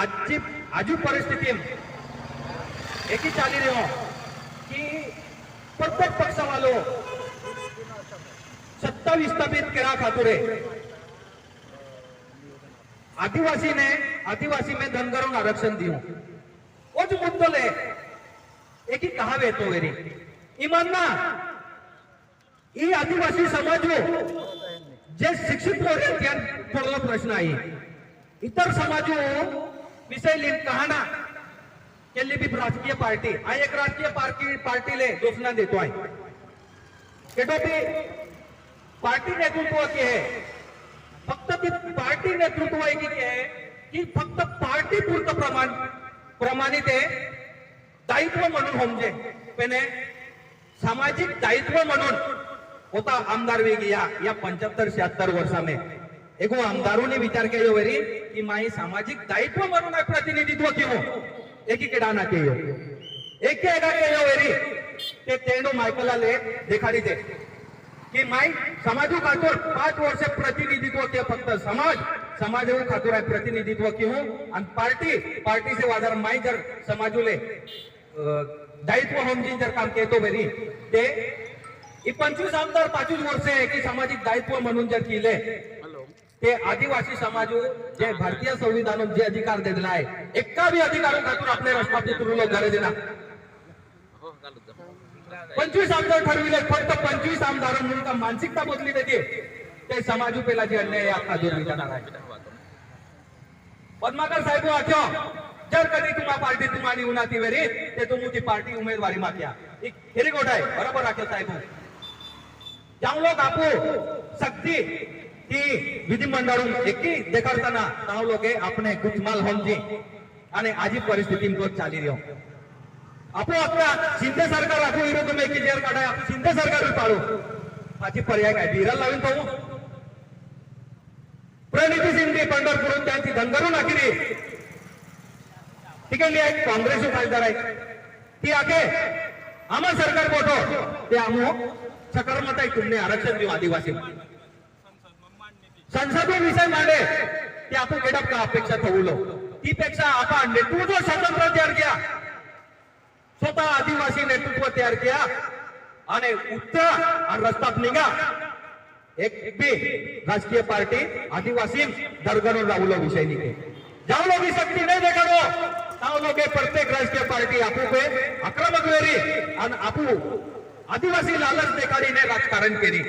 આજથી આજુ પરિસ્થિતિમાં એકી ચાલી રહ્યો કે પ્રત્યેક પક્ષવાલો સત્તા વિસ્થાપિત કર્યા ખાતુરે આદિવાસીને આદિવાસી મેં ધનગરોને આરક્ષણ દીધું ઓ જ મુદ્દો લે એકી કહાવે તો વેરી ઈમાનના એ આદિવાસી સમાજો જે શિક્ષિત વર્ગ ત્યાં થોડો પ્રશ્ન आहे इतर समाजो विषय कहाना कहाणा. केली बी राजकीय पार्टी. हा एक राजकीय पार्टी पार्टीले घोषणा देतो आहे केटो पार्टी नेतृत्व के है फक्त ती पार्टी नेतृत्व आहे की आहे की फक्त पार्टी पुरतं प्रमाण प्रमाणित आहे. दायित्व म्हणून होमजे. पण सामाजिक दायित्व म्हणून होता आमदार वेग या पंच्याहत्तर शहात्तर वर्षामे एक आमदारों ने विचार केलो वेरी की माई सामाजिक दायित्व म्हणून आहे प्रतिनिधित्व एक एकीकडे ना केयो एक एका केयो वेरी. ते तेंडो मायकला ले देखाडी दे की माई समाजू खातूर पाच वर्ष प्रतिनिधित्व के फक्त समाज समाज खातूर आहे प्रतिनिधित्व की हो आणि पार्टी पार्टी से वाजार माई जर समाजूले अं, दायित्व हम होमजी जर काम केतो बेरी ते ही पंचवीस आमदार पाचवीस वर्ष आहे की सामाजिक दायित्व म्हणून जर केले ते आदिवासी समाज जे भारतीय संविधान जे अधिकार दिलेला आहे एका बी अधिकार खातूर आपले राष्ट्रपती तुरुंग गरज ना पंचवीस आमदार ठरविले फक्त पंचवीस आमदार म्हणून का मानसिकता बदली देते? ते समाज पेला जे अन्याय आहे, दूर विचारणार आहे. पद्माकर साहेब हो, वाचो जर कधी तुम्हा पार्टी तुम्हा येऊन ती वेरी ते तुम्ही ती पार्टी उमेदवारी माग्या. एक खरी गोट आहे बरोबर राखेल साहेब. चांगलो आपू. सक्ती. ती विधिमंडळ एकी देखाडताना ताव लोके આપણે ગુજમાલ હોમજી અને આજી પરિસ્થિતિ તો ચાલી રહ્યો આપો આપણા शिंदे सरकार આખું વિરોધ મેં की જેર કાઢાય આપણે शिंदे सरकार બી પાડું પાછી पर्याय काय बिरल लावीन पाहू प्रणिती शिंदे पंढरपूर त्यांची धनगरू नाकिरी तिकडली आहे काँग्रेस खासदार आहे ती आखे आम्हा सरकार बोटो ते आमो सकरमत आहे तुमने आरक्षण देऊ आदिवासी संसदीय विषय मांडे ते आपण केडप का अपेक्षा ठेवलो. ती पेक्षा आपण नेतृत्व स्वतंत्र तयार किया स्वतः आदिवासी नेतृत्व तयार किया आणि उत्तर आणि रस्त्यात निघा. एक बी राजकीय पार्टी आदिवासी दरगणून राहुलो विषय निघे. जाऊलो भी शक्ती नाही देखाडो. ताव लोके प्रत्येक राजकीय पार्टी आपू पे आक्रमक वेरी आणि आपू. आदिवासी लालच देखाडीने राजकारण केली.